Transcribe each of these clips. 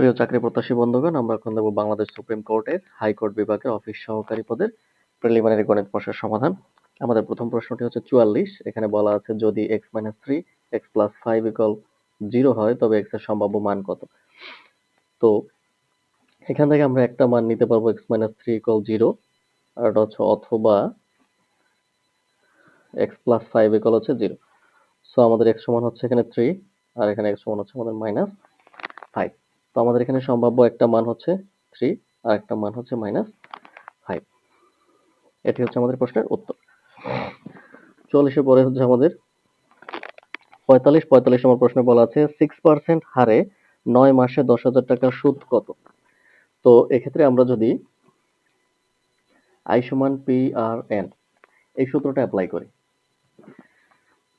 প্রিয় চাকরি প্রত্যাশী বন্ধুগণ, আমরা এখন দেবো বাংলাদেশ সুপ্রিম কোর্টের হাইকোর্ট বিভাগের অফিস সহকারী পদের প্রিলিমিনারি গণিত প্রশ্নের সমাধান। আমাদের প্রথম প্রশ্নটি হচ্ছে চুয়াল্লিশ, এখানে বলা আছে যদি X minus three X plus five equal zero হয়, তবে এক্সের সম্ভাব্য মান কত? তো, এখান থেকে আমরা একটা মান নিতে পারব X minus three equal zero আর হচ্ছে অথবা এক্স প্লাস ফাইভ ইকল হচ্ছে জিরো সো আমাদের এক্স সমান হচ্ছে এখানে থ্রি আর এখানে এক্স সমান হচ্ছে আমাদের মাইনাস ফাইভ তো আমাদের এখানে সম্ভাব্য একটা মান হচ্ছে থ্রি আর একটা মান হচ্ছে মাইনাস ফাইভ এটি হচ্ছে আমাদের প্রশ্নের উত্তর। চল্লিশের পরে হচ্ছে আমাদের পঁয়তাল্লিশ পঁয়তাল্লিশ নম্বর প্রশ্নে বলা আছে সিক্স পার্সেন্ট হারে নয় মাসে দশ হাজার টাকার সুদ কত? তো এক্ষেত্রে আমরা যদি আই সমান পি আর এন এই সূত্রটা অ্যাপ্লাই করি।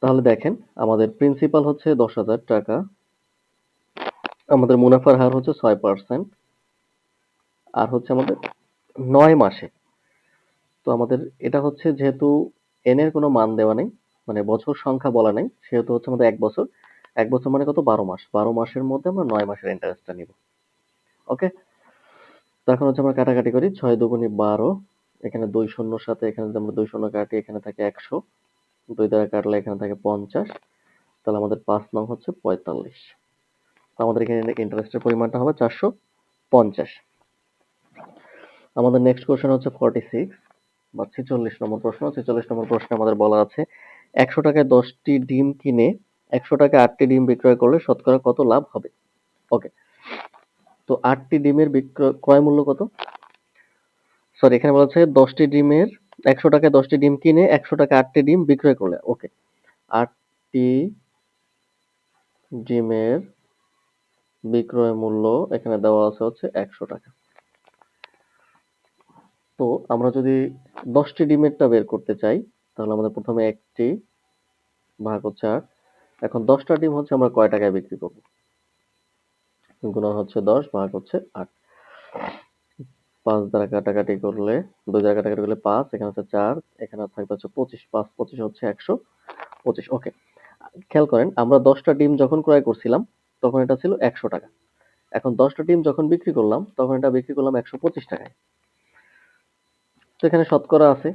তাহলে দেখেন, আমাদের প্রিন্সিপাল হচ্ছে দশ হাজার টাকা আমাদের মুনাফার হার হচ্ছে ছয় পার্সেন্ট আর হচ্ছে আমাদের নয় মাসে। তো আমাদের এটা হচ্ছে যেহেতু এন এর কোনো মান দেওয়া নেই মানে বছর সংখ্যা বলা নেই, সেহেতু হচ্ছে আমাদের এক বছর। এক বছর মানে কত? বারো মাস। বারো মাসের মধ্যে আমরা নয় মাসের ইন্টারেস্টটা নিব। ওকে তো এখন হচ্ছে আমরা কাটাকাটি করি। ছয় দুগুণি বারো, এখানে দুই শূন্যর সাথে এখানে যদি আমরা দুই শূন্য কাটি, এখানে থাকে একশো। দুই দ্বারা কাটলে এখানে থাকে পঞ্চাশ। তাহলে আমাদের পাঁচ নং হচ্ছে পঁয়তাল্লিশ। আমাদের এখানে ইন্টারেস্টের পরিমাণটা হবে চারশো পঞ্চাশ। আমাদের নেক্সট কোশ্চেন হচ্ছে ফর্টি সিক্স বা ছেচল্লিশ নম্বর প্রশ্ন। ছেচল্লিশ নম্বর প্রশ্নে আমাদের বলা আছে, একশো টাকায় দশটি ডিম কিনে একশো টাকায় আটটি ডিম বিক্রয় করলে শতকরা কত লাভ হবে? ওকে তো আটটি ডিমের বিক্রয় ক্রয় মূল্য কত? সরি এখানে বলা আছে দশটি ডিমের, একশো টাকায় দশটি ডিম কিনে একশো টাকা আটটি ডিম বিক্রয় করলে। ওকে আটটি ডিমের বিক্রয় মূল্য এখানে দেওয়া আছে হচ্ছে একশো টাকা। তো আমরা যদি দশটি ডিমেরটা বের করতে চাই, তাহলে আমাদের প্রথমে একটি ভাগ হচ্ছে আট। এখন দশটা ডিম হচ্ছে আমরা কয় টাকায় বিক্রি করব? গুণন হচ্ছে দশ, ভাগ হচ্ছে আট। পাঁচ দ্বারা কাটাকাটি করলে, দুই দ্বারা কাটাকাটি করলে পাঁচ, এখানে হচ্ছে চার, এখানে থাকবে হচ্ছে পঁচিশ, পাঁচ পঁচিশ হচ্ছে একশো পঁচিশ। ওকে, খেয়াল করেন, আমরা দশটা ডিম যখন ক্রয় করছিলাম তখন এটা ছিল একশো টাকা। এখন দশটা ডিম যখন বিক্রি করলাম, তখন এটা বিক্রি করলাম একশো পঁচিশ টাকায়। তো এখানে শতকরা আছে।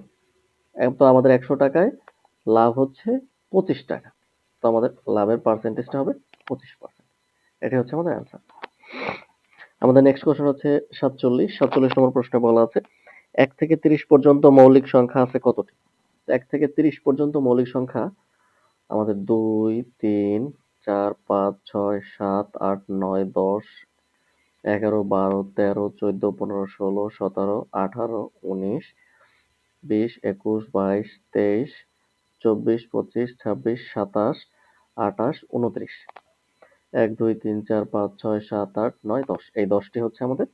তো আমাদের একশো টাকায় লাভ হচ্ছে পঁচিশ টাকা। তো আমাদের লাভের পার্সেন্টেজটা হবে পঁচিশ পার্সেন্ট এটি হচ্ছে আমাদের অ্যান্সার আমাদের নেক্সট কোশ্চেন হচ্ছে সাতচল্লিশ। সাতচল্লিশ নম্বর প্রশ্নে বলা আছে, এক থেকে তিরিশ পর্যন্ত মৌলিক সংখ্যা আছে কতটি? এক থেকে তিরিশ পর্যন্ত মৌলিক সংখ্যা আমাদের দুই, তিন চার, পাঁচ, ছয়, সাত, আট, নয়, দশ, এগারো, বারো, তেরো, চোদ্দ, পনেরো, ষোলো, সতেরো, আঠারো, উনিশ, বিশ, একুশ, বাইশ, তেইশ, চব্বিশ, পঁচিশ, ছাব্বিশ, সাতাশ, আঠাশ, উনত্রিশ। এক, দুই, তিন, চার, পাঁচ, ছয়, সাত, আট, নয়, দশ। এই দশটি হচ্ছে আমাদের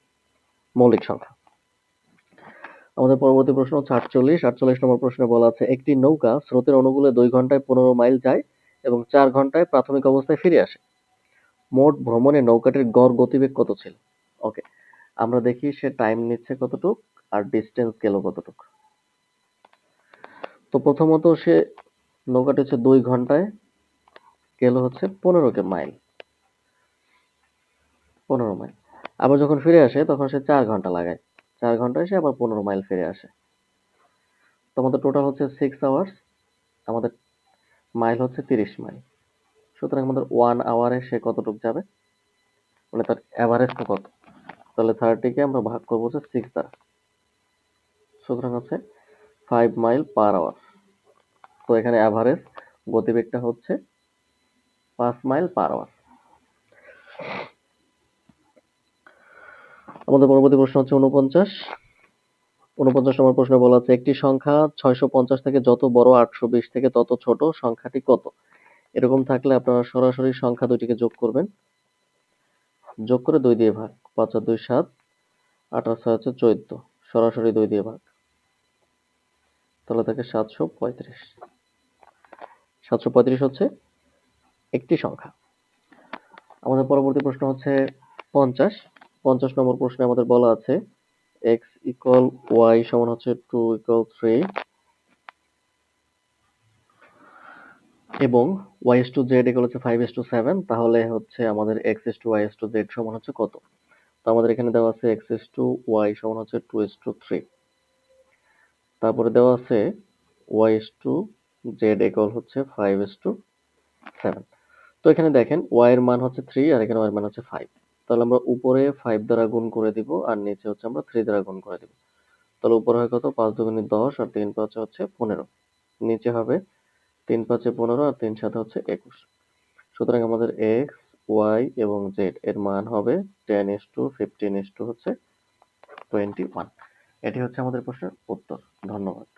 মৌলিক সংখ্যা। আমাদের পরবর্তী প্রশ্ন হচ্ছে আটচল্লিশ। আটচল্লিশ নম্বর প্রশ্নে বলা আছে, একটি নৌকা স্রোতের অনুকূলে দুই ঘন্টায় পনেরো মাইল যায়। এবং চার ঘন্টায় প্রাথমিক অবস্থায় ফিরে আসে। মোট ভ্রমণে নৌকাটির গড় গতিবেগ কত ছিল? ওকে, আমরা দেখি সে টাইম নিচ্ছে কতটুক আর ডিস্টেন্স গেল কতটুক। তো প্রথমত সে নৌকাটি হচ্ছে দুই ঘন্টায় গেল হচ্ছে পনেরো কে মাইল। পনেরো মাইল। আবার যখন ফিরে আসে, তখন সে চার ঘণ্টা লাগায়। চার ঘন্টায় সে আবার পনেরো মাইল ফিরে আসে। তো আমাদের টোটাল হচ্ছে সিক্স আওয়ার্স আমাদের মাইল হচ্ছে তিরিশ মাইল। সুতরাং আমাদের ওয়ান আওয়ারে সে কতটুকু যাবে? মানে তার অ্যাভারেজটা কত? তাহলে থার্টিকে আমরা ভাগ করব হচ্ছে সিক্স দ্বারা। সুতরাং হচ্ছে ফাইভ মাইল পার আওয়ার তো এখানে অ্যাভারেজ গতিবেগটা হচ্ছে পাঁচ মাইল পার আওয়ার আমাদের পরবর্তী প্রশ্ন হচ্ছে উনপঞ্চাশ উনপঞ্চাশ নম্বর প্রশ্নে বলা আছে, একটি সংখ্যা ছয়শো পঞ্চাশ থেকে যত বড় আটশো বিশ থেকে তত ছোট, সংখ্যাটি কত? এরকম থাকলে আপনারা সরাসরি সংখ্যা দুইটিকে যোগ করবেন। যোগ করে দুই দিয়ে ভাগ, পাঁচ আর দুই সাত আঠাশ ছয় হচ্ছে চোদ্দ, সরাসরি দুই দিয়ে ভাগ। তাহলে থাকে সাতশো পঁয়ত্রিশ। সাতশো পঁয়ত্রিশ হচ্ছে একটি সংখ্যা। আমাদের পরবর্তী প্রশ্ন হচ্ছে পঞ্চাশ। পঞ্চাশ নম্বর প্রশ্নে আমাদের বলা আছে এক্স ইকুয়াল ওয়াই সমান হচ্ছে টু ইকুয়াল থ্রি এবং Y is to Z equal হচ্ছে ফাইভ এস টু সেভেন তাহলে হচ্ছে আমাদের X is to Y is to Z সমান হচ্ছে কত? তো আমাদের এখানে দেওয়া আছে এক্স এস টু ওয়াই সমান হচ্ছে টু এস টু থ্রি তারপরে দেওয়া আছে Y is to Z equal হচ্ছে ফাইভ এস টু সেভেন তো এখানে দেখেন ওয়াই এর মান হচ্ছে থ্রি আর এখানে ওয়াই এর মান হচ্ছে ফাইভ তাহলে আমরা উপরে ফাইভ দ্বারা গুণ করে দিব আর নিচে হচ্ছে আমরা থ্রি দ্বারা গুণ করে দিব। তাহলে উপরে হয় কত? পাঁচ দুগুণে দশ আর তিন পাঁচে হচ্ছে পনেরো। নিচে হবে তিন পাঁচে পনেরো আর তিন সাথে হচ্ছে একুশ। সুতরাং আমাদের এক্স ওয়াই এবং জেড এর মান হবে ten is to fifteen is to হচ্ছে টোয়েন্টি ওয়ান এটি হচ্ছে আমাদের প্রশ্নের উত্তর। ধন্যবাদ।